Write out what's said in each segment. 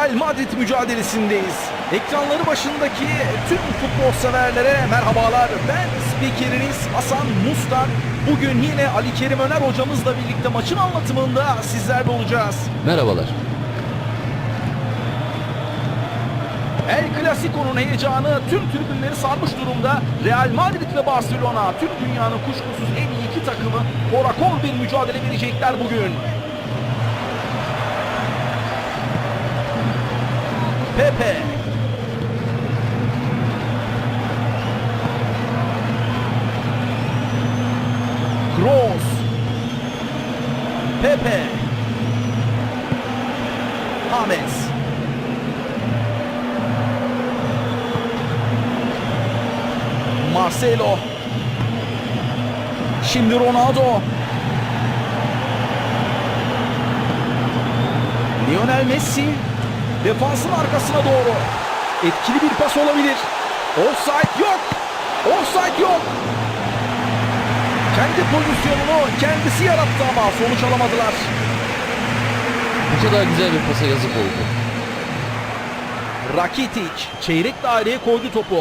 Real Madrid mücadelesindeyiz. Ekranları başındaki tüm futbol severlere merhabalar. Ben spikeriniz Hasan Mustar. Bugün yine Ali Kerim Öner hocamızla birlikte maçın anlatımında sizlerle olacağız. Merhabalar. El Clasico'nun heyecanı tüm tribünleri sarmış durumda. Real Madrid ve Barcelona tüm dünyanın kuşkusuz en iyi iki takımı korakol bir mücadele verecekler bugün. Pepe. Kroos. Pepe. James. Marcelo. Şimdi Ronaldo. Lionel Messi defansın arkasına doğru. Etkili bir pas olabilir. Offside yok. Offside yok. Kendi pozisyonunu kendisi yarattı ama sonuç alamadılar. Bu kadar güzel bir pasa yazık oldu. Rakitic çeyrek daireye koydu topu.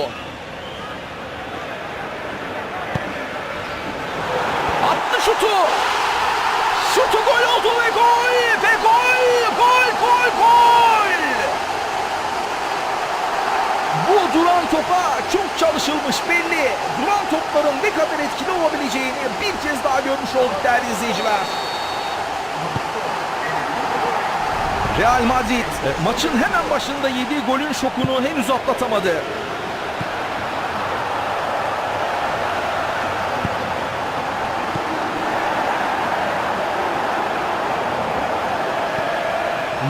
Attı şutu. Şutu gol oldu ve gol ve gol gol gol gol. Bu duran topa çok çalışılmış belli. Duran topların ne kadar etkili olabileceğini bir kez daha görmüş olduk değerli izleyiciler. Real Madrid maçın hemen başında yediği golün şokunu henüz atlatamadı.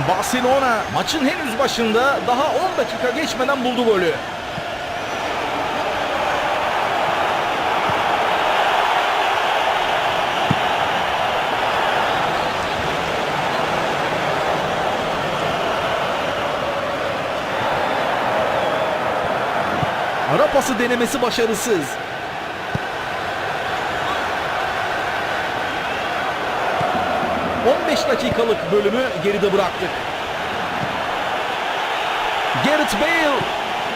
Barcelona maçın henüz başında daha 10 dakika geçmeden buldu golü. Ara pası denemesi başarısız. ...15 dakikalık bölümü geride bıraktık. Gareth Bale...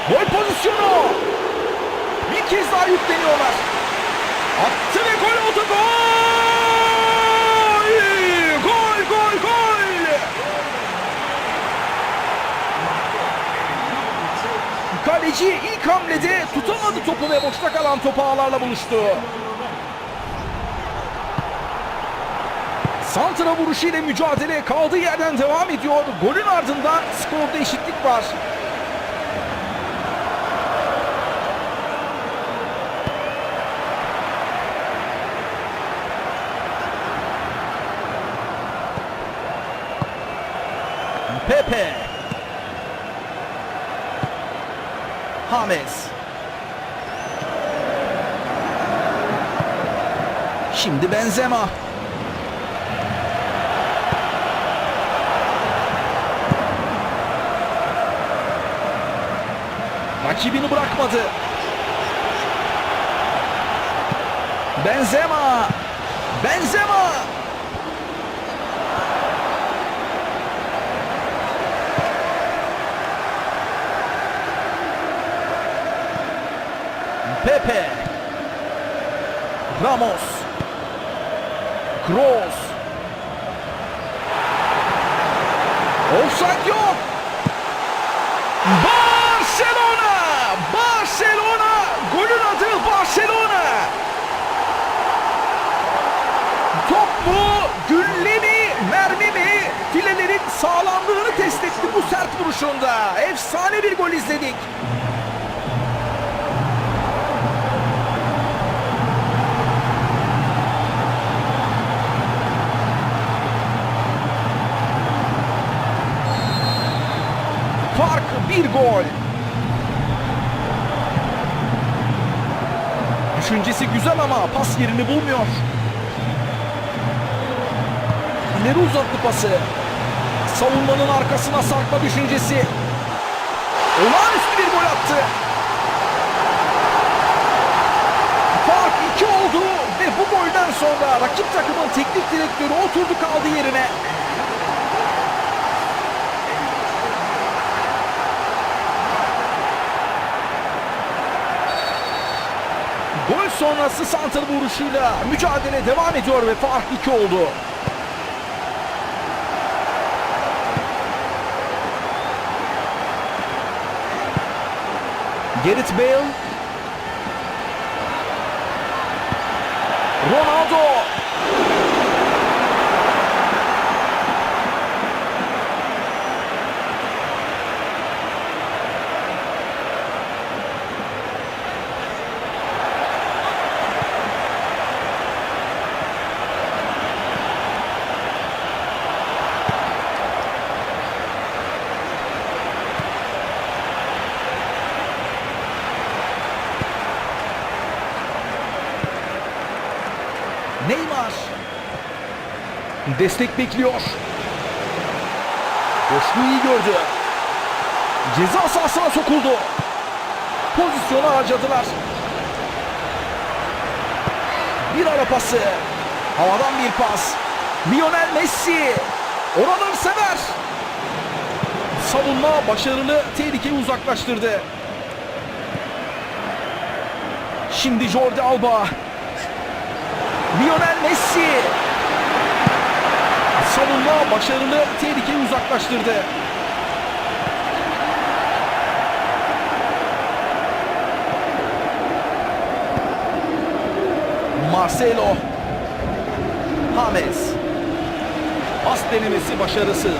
...gol pozisyonu... ...bir kez daha yükleniyorlar. Attı ve gol oldu. Gol, gol, gol! Kaleci ilk hamlede tutamadı topu ve boşta kalan topu ağlarla buluştu. Santra vuruşu ile mücadele kaldığı yerden devam ediyor. Golün ardından skorda eşitlik var. Pepe. James. Şimdi Benzema. Rakibini bırakmadı. Benzema. Benzema. Pepe. Ramos. Kroos. Offside yok. Barcelona! Barcelona! Golün adı Barcelona! Top mu? Gülle mi? Mermi mi? Filelerin sağlamlığını test etti bu sert vuruşunda. Efsane bir gol izledik. Fark bir gol. Düşüncesi güzel ama pas yerini bulmuyor. İleri uzattı pası. Savunmanın arkasına sarkma düşüncesi. Olağanüstü bir gol attı. Fark 2 oldu ve bu golden sonra rakip takımın teknik direktörü oturdu kaldı yerine. Gol sonrası santra vuruşuyla mücadele devam ediyor ve fark 2 oldu. Gareth Bale. Ronaldo. Neymar. Destek bekliyor. Boşluğu iyi gördü. Ceza sahasına sokuldu. Pozisyonu harcadılar. Bir ara pası. Havadan bir pas. Lionel Messi. Oraları sever. Savunma başarılı tehlikeyi uzaklaştırdı. Şimdi Jordi Alba. Lionel Messi. Savunma başarılı tehlikeyi uzaklaştırdı. Marcelo. James. Pas denemesi başarısız.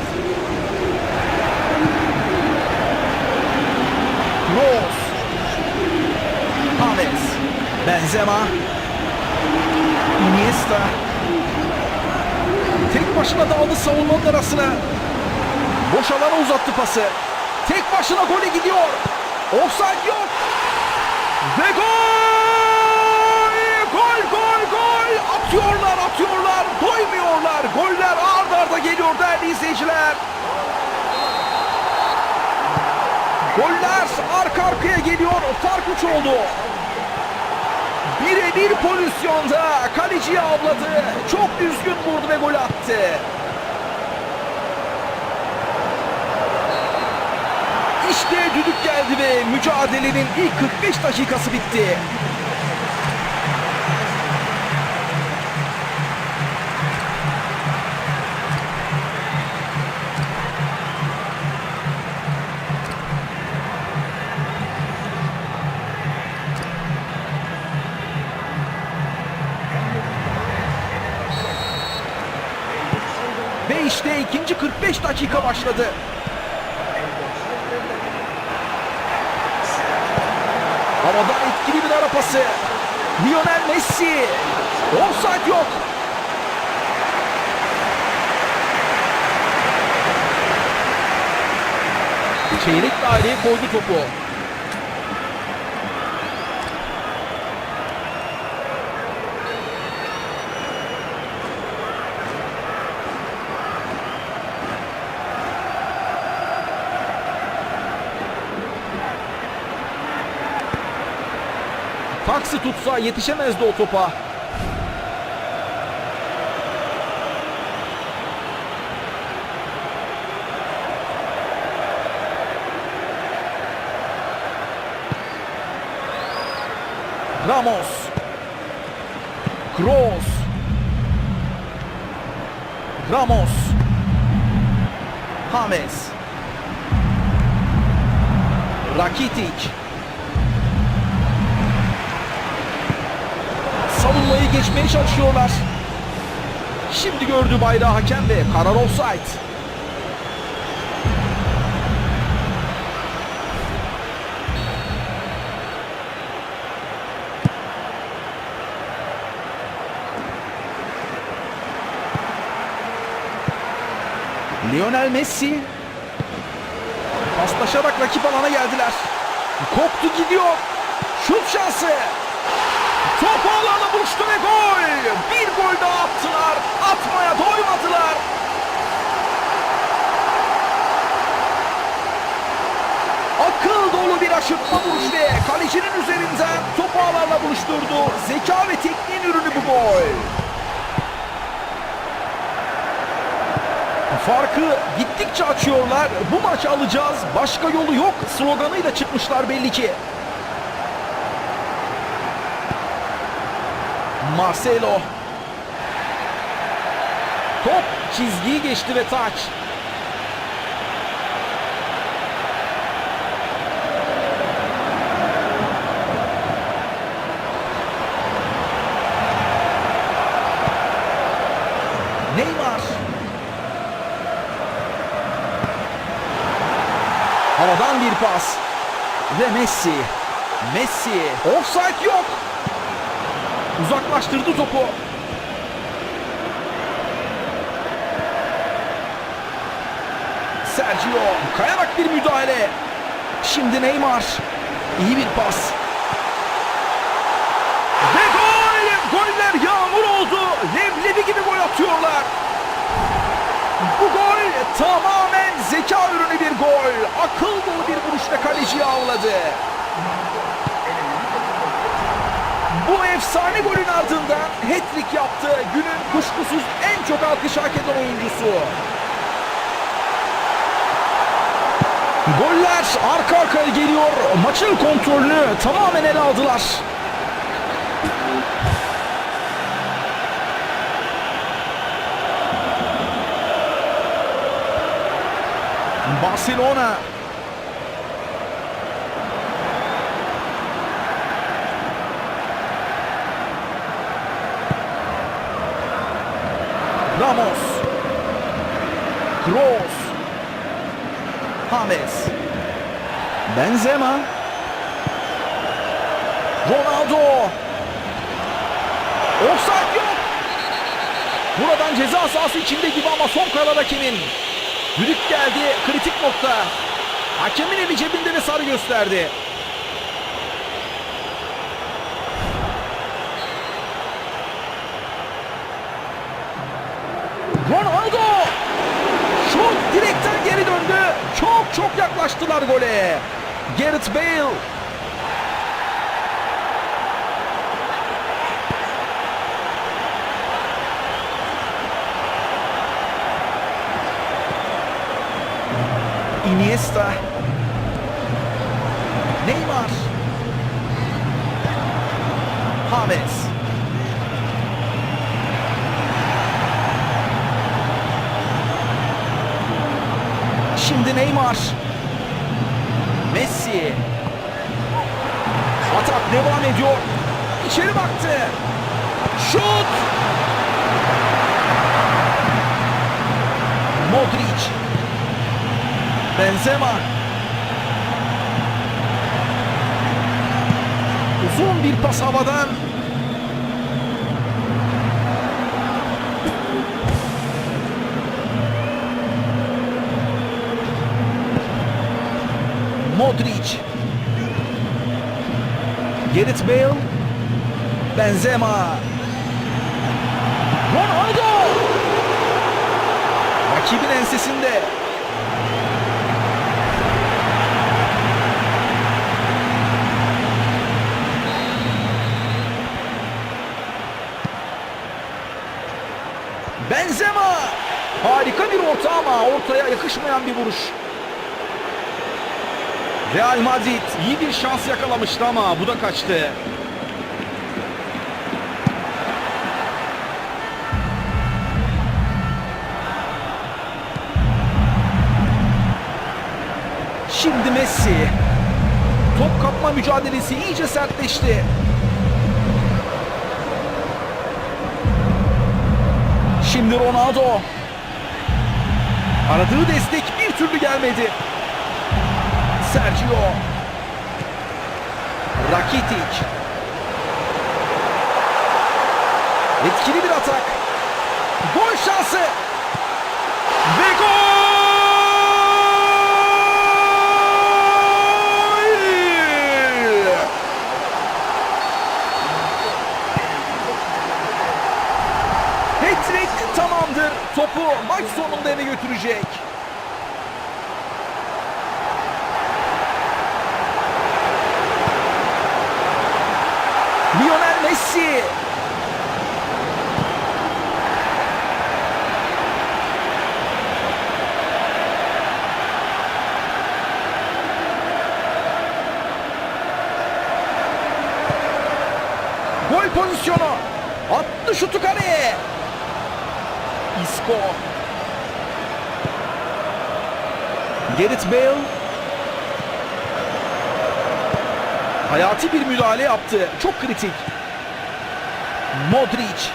Kroos. James. Benzema. Iniesta. Başına daldı savunmanın arasına. Boş alana uzattı pası. Tek başına gole gidiyor. Offside yok. Ve gol! Gol, gol, gol! Atıyorlar, atıyorlar. Doymuyorlar. Goller ard arda geliyor değerli izleyiciler. Goller arka arkaya geliyor. Fark 3 oldu. Birebir pozisyonda kaleciyi avladı. Çok düzgün vurdu ve gol attı. İşte düdük geldi ve mücadelenin ilk 45 dakikası bitti. İkinci 45 dakika başladı. Havada etkili bir ara pası. Lionel Messi. Offside yok. Çeyrek daireye koydu topu. Taksi tutsa yetişemezdi o topa. Ramos. Kroos. Ramos. James. Rakitic. Savunmayı geçmeye çalışıyorlar. Şimdi gördü bayrağı hakem ve karar offside. Lionel Messi paslaşarak rakip alana geldiler. Koptu gidiyor. Şut şansı. Top ağlarla buluştu ve gol. Bir gol daha attılar. Atmaya doymadılar. Akıl dolu bir aşırtma vuruş ve kalecinin üzerinden topu ağlarla buluşturdu. Zeka ve tekniğin ürünü bu gol. Farkı gittikçe açıyorlar. Bu maçı alacağız. Başka yolu yok sloganıyla çıkmışlar belli ki. Marcelo. Top çizgiyi geçti ve taç. Neymar. Havadan bir pas. Ve Messi. Messi. Offside yok. Uzaklaştırdı topu. Sergio kayarak bir müdahale. Şimdi Neymar. İyi bir pas. Ve gol! Goller yağmur oldu. Leblebi gibi gol atıyorlar. Bu gol tamamen zeka ürünü bir gol. Akıl dolu bir vuruşla kaleciyi avladı. Bu efsane golün ardından hat-trick yaptı. Günün kuşkusuz en çok alkış hak eden oyuncusu. Goller arka arkaya geliyor. Maçın kontrolünü tamamen ele aldılar. Barcelona Ramos Kroos. James. Benzema. Ronaldo. Offside yok. Buradan ceza sahası içinde gibi ama son karar hakemin Düdük geldi kritik nokta. Hakemin eli cebinde ve sarı gösterdi Çok yaklaştılar gole. Gareth Bale. Iniesta. Neymar. James. Neymar. Messi. Atak devam ediyor. İçeri baktı. Şut. Modric. Benzema. Uzun bir pas havadan. Modric. Gareth Bale. Benzema. Ronaldo. Rakibin ensesinde. Benzema. Harika bir orta ama ortaya yakışmayan bir vuruş. Real Madrid iyi bir şans yakalamıştı ama bu da kaçtı. Şimdi Messi. Top kapma mücadelesi iyice sertleşti. Şimdi Ronaldo. Aradığı destek bir türlü gelmedi. Sergio. Rakitic. Etkili bir atak. Gol şansı. Ve gol! Hat-trick tamamdır. Topu maç sonunda eve götürecek. Lionel Messi. Gol pozisyonu. Attı şutu kaleye. Isco. Gareth Bale. Hayati bir müdahale yaptı. Çok kritik. Modric.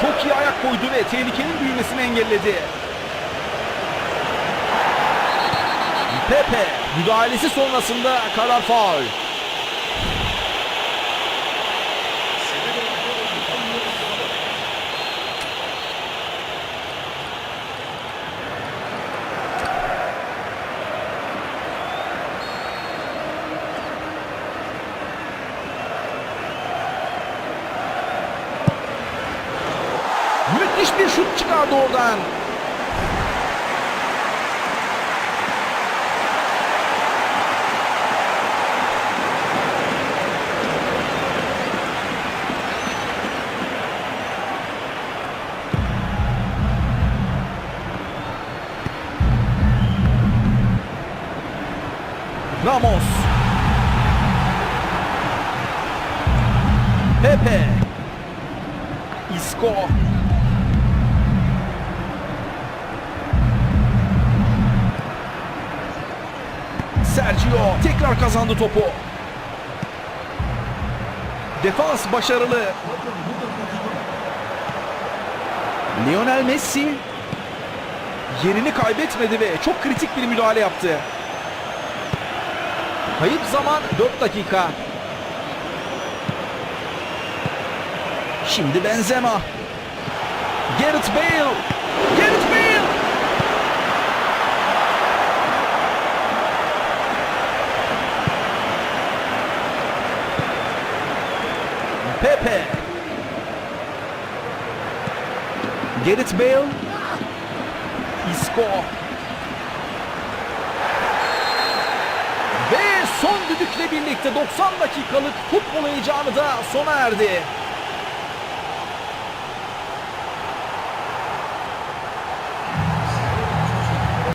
Çok iyi ayak koydu ve tehlikenin büyümesini engelledi. Pepe müdahalesi sonrasında karar faul. Bir şut çıkardı oradan. Ramos. Pepe. Isco. Sergio tekrar kazandı topu. Defans başarılı. Lionel Messi yerini kaybetmedi ve çok kritik bir müdahale yaptı. Kayıp zaman 4 dakika. Şimdi Benzema. Gareth Bale. Gareth Bale. Pepe. Gareth Bale. Isco. Ve son düdükle birlikte 90 dakikalık futbol heyecanı da sona erdi.